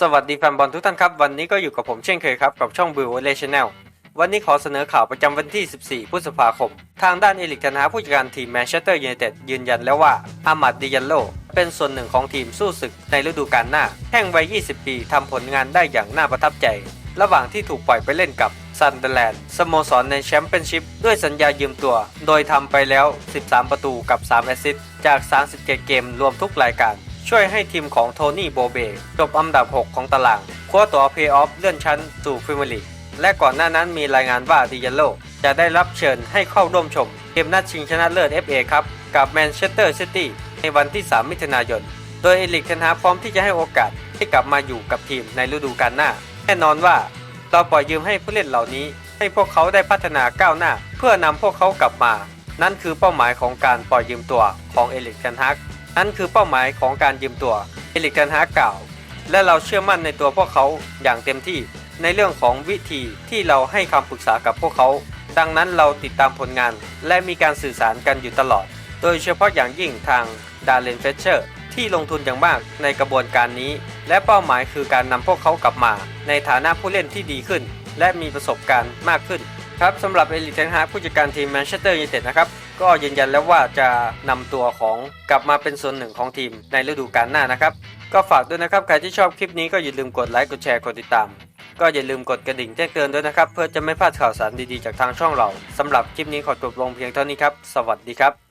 สวัสดีแฟนบอลทุกท่านครับ วันนี้ก็อยู่กับผมเช่นเคยครับ กับช่อง Blue Volley Channel วันนี้ขอเสนอข่าวประจำวันที่ 14 พฤษภาคม ทางด้านเอลิกธนาผู้จัดการทีมแมนเชสเตอร์ยูไนเต็ดยืนยันแล้วว่าอามัดดิยันโล เป็นส่วนหนึ่งของทีมสู้ศึกในฤดูกาลหน้า แห่งวัย 20 ปีทำผลงานได้อย่างน่าประทับใจ ระหว่างที่ถูกปล่อยไปเล่นกับซันเดอร์แลนด์สโมสรในแชมเปี้ยนชิพด้วยสัญญายืมตัว โดยทำไปแล้ว 13 ประตูกับ 3 แอสซิสต์จาก 37 เกมรวมทุกรายการ ช่วยให้ทีมของโทนี่โบเบจบอันดับ 6 ของตารางคว้าตั๋วเพย์ออฟเลื่อนชั้นสู่พรีเมียร์ลีกและก่อนหน้านั้นมีรายงานว่าดิยันโลจะได้รับเชิญให้เข้าร่วมชม เกมนัดชิงชนะเลิศ FA ครับ กับแมนเชสเตอร์ซิตี้ในวันที่ 3 มิถุนายน โดยเอลิกเทนฮาพร้อมที่จะให้โอกาสให้กลับมาอยู่กับทีมในฤดูกาลหน้า แน่นอนว่าเราปล่อยยืมให้ผู้เล่นเหล่านี้ ให้พวกเขาได้พัฒนาก้าวหน้า เพื่อนำพวกเขากลับมา นั่นคือเป้าหมายของการปล่อยยืมตัวของเอลิกเทนฮาก นั่นคือเป้าหมายของการยืมตัวเอลิกเทนฮากกล่าว และเราเชื่อมั่นในตัวพวกเขาอย่างเต็มที่ในเรื่องของวิธีที่เราให้คำปรึกษากับพวกเขา ดังนั้นเราติดตามผลงาน และมีการสื่อสารกันอยู่ตลอด โดยเฉพาะอย่างยิ่งทางดาร์เลนเฟเชอร์ที่ลงทุนอย่างมากในกระบวนการนี้ และเป้าหมายคือการนำพวกเขากลับมา ในฐานะผู้เล่นที่ดีขึ้น และมีประสบการณ์มากขึ้น ครับสำหรับเอลิเทนฮาร์ผู้จัดการทีมแมนเชสเตอร์ยูไนเต็ดนะครับก็ยืนยันแล้วว่าจะนำตัวของกลับมาเป็นส่วนหนึ่งของทีมในฤดูกาลหน้านะครับ ก็ฝากด้วยนะครับ ใครที่ชอบคลิปนี้ก็อย่าลืมกดไลค์กดแชร์กดติดตาม ก็อย่าลืมกดกระดิ่งแจ้งเตือนด้วยนะครับ เพื่อจะไม่พลาดข่าวสารดีๆจากทางช่องเราสำหรับคลิปนี้ขอจบลงเพียงเท่านี้ครับ สวัสดีครับ